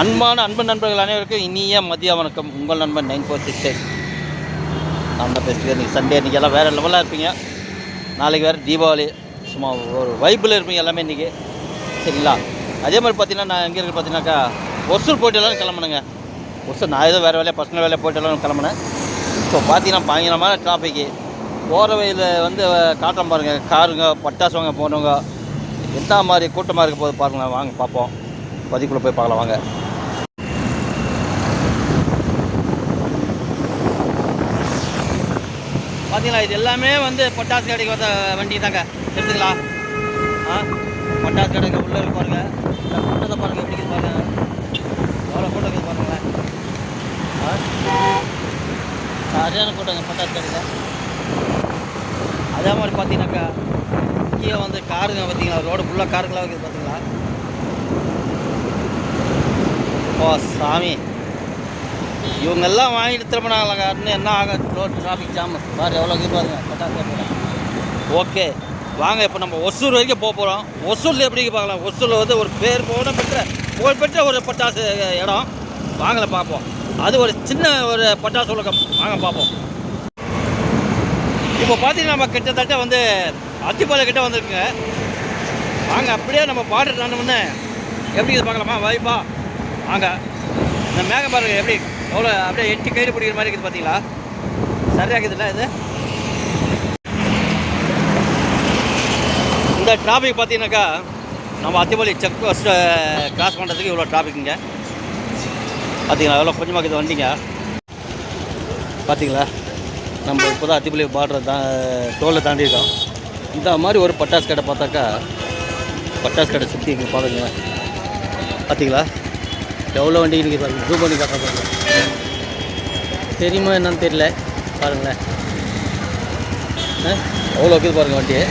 அன்பான அன்பு நண்பர்கள் அனைவருக்கும் இனிய மதிய வணக்கம். உங்கள் நண்பன் நைன் ஃபோர் சிக்ஸ் எயிட். நான் தான் பேசிட்டு இன்றைக்கி சண்டே இன்றைக்கி எல்லாம் வேறு லெவலாக இருப்பீங்க. நாளைக்கு வேறு தீபாவளி. சும்மா ஒரு வைப்பில் இருப்பீங்க எல்லாமே இன்றைக்கி சரிங்களா? அதே மாதிரி பார்த்தீங்கன்னா நான் எங்கே இருக்கு பார்த்தீங்கன்னாக்கா ஒசூர் போயிட்டு கிளம்பணுங்க ஒசூர் நான் ஏதோ வேறு வேலையாக பர்சனல் வேலையை போயிட்டு கிளம்புனேன். இப்போ பார்த்தீங்கன்னா பயங்கரமான டிராஃபிக்கு போகிற வழியில் வந்து காட்டம் பாருங்கள் காருங்க பட்டாசு வாங்க போனவங்க எந்த மாதிரி கூட்டமாக இருக்க போது பாருங்களேன். வாங்க பார்ப்போம். பதிக்குள்ளே போய் பார்க்கலாம். வாங்க. பார்த்தீங்களா இது எல்லாமே வந்து பொட்டாசு கடைக்கு வந்த வண்டி தாங்க. எடுத்துக்கலாம் ஆ? பொட்டாசு கடைக்கு உள்ளே இருக்கு பாருங்க. இந்த கூட்டத்தை பாருங்க எப்படி பாருங்க. எவ்வளோ கூட்டம் இருக்குது பாருங்களேன். ஆ? சரியான கூட்டங்க பட்டாசு கடையில். அதே மாதிரி பார்த்தீங்கன்னாக்கா இங்கேயே வந்து காருங்க பார்த்தீங்களா ரோடு ஃபுல்லாக காருங்களாக இருக்குது பார்த்தீங்களா ஓ சாமி. இவங்கெல்லாம் வாங்கிட்டு திரும்பினாங்களாங்க இன்னும் என்ன ஆகும்? ரோட் டிராஃபிக் ஜாம் பாரு எவ்வளோ இருப்பாருங்க பட்டாசு ஓகே. வாங்க இப்போ நம்ம ஒசூர் வரைக்கும் போக போகிறோம் ஒசூரில் எப்படி பார்க்கலாம் ஒசூரில் வந்து ஒரு பேர் போன பெற்ற புகழ்பெற்ற ஒரு பட்டாசு இடம். வாங்கல பார்ப்போம். அது ஒரு சின்ன ஒரு பட்டாசு உலகம். வாங்க பார்ப்போம். இப்போ பார்த்தீங்கன்னா நம்ம கிட்டத்தட்ட வந்து அத்திப்பாலை கிட்ட வந்திருக்குங்க. வாங்க அப்படியே நம்ம பாட்டு தாண்டோம்னு எப்படி இது பார்க்கலாமா வாய்ப்பா வாங்க. இந்த மேகம் பாருங்கள் எப்படி எவ்வளோ அப்படியே எட்டு கயிறு பிடிக்கிற மாதிரி இருக்குது பார்த்தீங்களா? சரியாக இருக்குதுல்ல இது? இந்த டிராஃபிக் பார்த்தீங்கன்னாக்கா நம்ம அத்திபலி செக் போஸ்ட் கிராஸ் பண்ணுறதுக்கு இவ்வளோ டிராஃபிக்குங்க பார்த்தீங்களா எவ்வளோ கொஞ்சமாக இது வண்டிங்க? பார்த்தீங்களா? நம்ம இப்போ தான் அத்திப்பள்ளி பார்டர் தா டோலில் தாண்டியிருக்கோம். இந்த மாதிரி ஒரு பட்டாசு கடை பார்த்தாக்கா பட்டாசு கடை சுற்றி இங்கே பாருங்க. பார்த்தீங்களா? எவ்வளோ வண்டி இருக்குது பாருங்க. ஜூம் பண்ணி காட்டுற பாருங்க தெரியுமா என்னன்னு தெரியல. பாருங்களேன். ஆ, எவ்வளோ இருக்குது பாருங்கள் வண்டியை.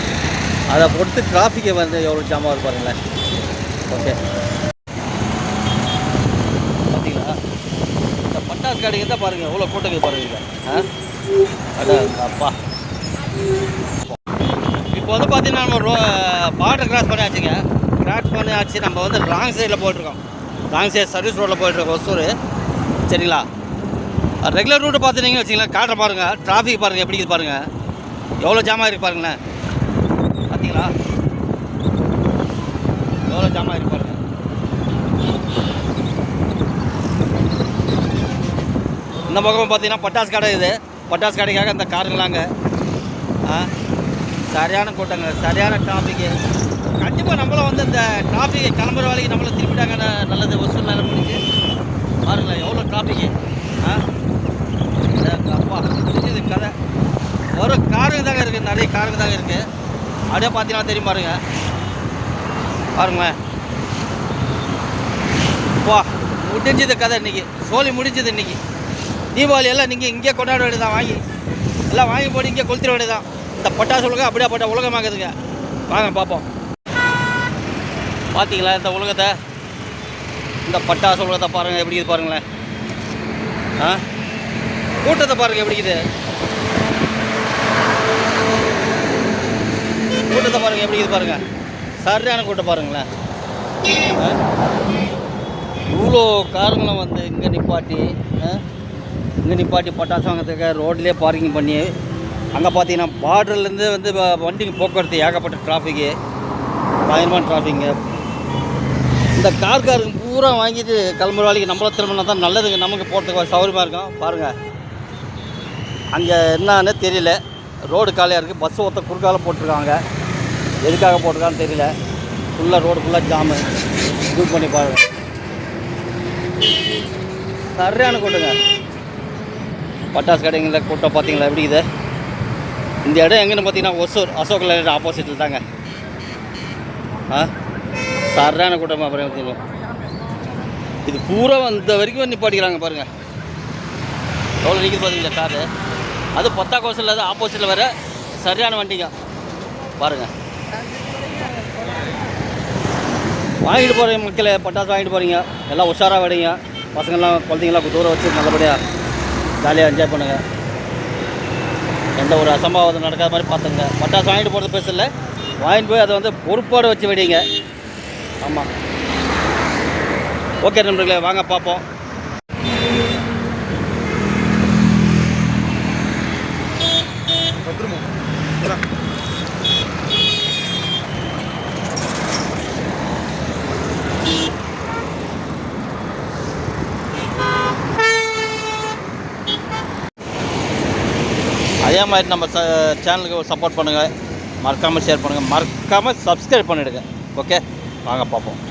அதை பொறுத்து டிராஃபிக்கை வந்து எவ்வளோ ஜாமாக இருக்கு பாருங்களேன். ஓகே பார்த்தீங்களா? இந்த பட்டாசு கடைக்கு தான் பாருங்கள் எவ்வளோ கூட்டம் பாருங்கள் பாருங்க ஆ? அதான் அப்பா. இப்போ வந்து பார்த்தீங்கன்னா நம்ம ரோ பார்டர் கிராஸ் பண்ணியாச்சுங்க. கிராஸ் பண்ணியாச்சு நம்ம வந்து ராங் சைடில் போயிட்டுருக்கோம் ராங் சர்வீஸ் ரோட்டில் போயிட்டுருக்கோம் ஒசூர் சரிங்களா? ரெகுலர் ரூட்டு பார்த்துட்டீங்கன்னு வச்சிங்களேன் காட்டுற பாருங்கள் டிராஃபிக் பாருங்கள் எப்படி இருக்குது பாருங்கள் எவ்வளோ ஜாமாக இருக்குது பாருங்களேன். பார்த்தீங்களா? எவ்வளோ ஜாமாக இருக்கு பாருங்கள் இந்த பக்கம் பார்த்தீங்கன்னா பட்டாசு கடை இது. பட்டாசு கடைக்காக இந்த காருங்களாங்க. ஆ சரியான கூட்டங்க சரியான டிராஃபிக்கு கண்டிப்பாக நம்மளும் வந்து இந்த டிராஃபிக் கிளம்புற வேலைக்கு நம்மளும் திருப்பிட்டாங்க நல்லது. வசூல் நேரம் முடிஞ்சு. பாருங்களேன் எவ்வளோ டிராஃபிக்கு ஆ? அப்பா இது கதை. ஒரு காருங்க தாங்க இருக்குது நிறைய காருங்க தாங்க இருக்குது அப்படியே பார்த்தீங்கன்னா தெரியும் பாருங்க. பாருங்களேன். வா முடிஞ்சது கதை இன்றைக்கி சோழி முடிஞ்சது இன்னைக்கு. தீபாவளி எல்லாம் நீங்கள் இங்கே கொண்டாட வேண்டியதான் வாங்கி எல்லாம் வாங்கி போட்டு இங்கே கொளுத்திட வேண்டியதான் இந்த பட்டாசு உலகம் அப்படியே பட்ட உலகமாகுதுங்க வாங்க பார்ப்போம். பார்த்தீங்களா இந்த உலகத்தை? இந்த பட்டாசு உலகத்தை பாருங்கள் எப்படி இருக்குது பாருங்களேன். ஆ? கூட்டத்தை பாருங்கள் எப்படி இருக்குது. கூட்டத்தை பாருங்கள் எப்படி இருக்குது பாருங்கள் சரியான கூட்டம் பாருங்களேன். இவ்வளோ காருங்களும் வந்து இங்கே நிப்பாட்டி இங்கே நிப்பாட்டி பட்டாசு வாங்கிறதுக்கு ரோட்லேயே பார்க்கிங் பண்ணி அங்கே பார்த்தீங்கன்னா பார்டர்லேருந்து வந்து வண்டிக்கு போக்குவரத்து ஏகப்பட்ட டிராஃபிக்கு பயங்கரமான டிராஃபிக்கு இந்த கார்காரங்க பூரா வாங்கிட்டு கிளம்புற வேலைக்கு நம்மளை திரும்பினா தான் நல்லதுங்க நமக்கு போகிறதுக்கு சௌகரியமாக இருக்கும். பாருங்கள் அங்கே என்னன்னு தெரியல. ரோடு காலியாக இருக்குது பஸ் ஒருத்த குறுக்கால போட்டிருக்காங்க. எதுக்காக போட்டிருக்கான்னு தெரியல. ஃபுல்லாக ரோடு ஃபுல்லாக ஜாமு ஜூம் பண்ணி பாருங்க. சரியான கூட்டங்க. பட்டாசு கடைங்களில் கூட்டம் பார்த்தீங்களா எப்படி இது? இந்த இடம் எங்கேன்னு பார்த்தீங்கன்னா ஒசூர். அசோக் லைன் ஆப்போசிட்டில் தாங்க. ஆ? சரியான கூட்டமாக அப்புறம் பார்த்தீங்களா இது பூரா இந்த வரைக்கும் நிப்பாட்டிக்கிறாங்க பாருங்கள் எவ்வளோ நிற்கிது பார்த்தீங்களா காரு? அது பத்தா கோசல் அது ஆப்போசிட்டில் வர சரியான வண்டிங்க. பாருங்க. வாங்கிட்டு போகிற மக்களை பட்டாசு வாங்கிட்டு போகிறீங்க எல்லாம் உஷாராக விடுங்க. பசங்கள்லாம் குழந்தைங்களாம் தூரம் வச்சு நல்லபடியாக ஜாலியாக என்ஜாய் பண்ணுங்கள் எந்த ஒரு அசம்பாவிதம் நடக்காத மாதிரி பார்த்துங்க பட்டாசு வாங்கிட்டு போகிறது பேசல வாங்கிட்டு போய் அதை வந்து பொறுப்போடு வச்சு வெடிங்க. ஆமாம் ஓகே நண்பர்களே வாங்க பார்ப்போம். அதே மாதிரி நம்ம ச சேனலுக்கு சப்போர்ட் பண்ணுங்கள் மறக்காமல் ஷேர் பண்ணுங்கள் மறக்காமல் சப்ஸ்கிரைப் பண்ணிவிடுங்க ஓகே வாங்க பார்ப்போம்.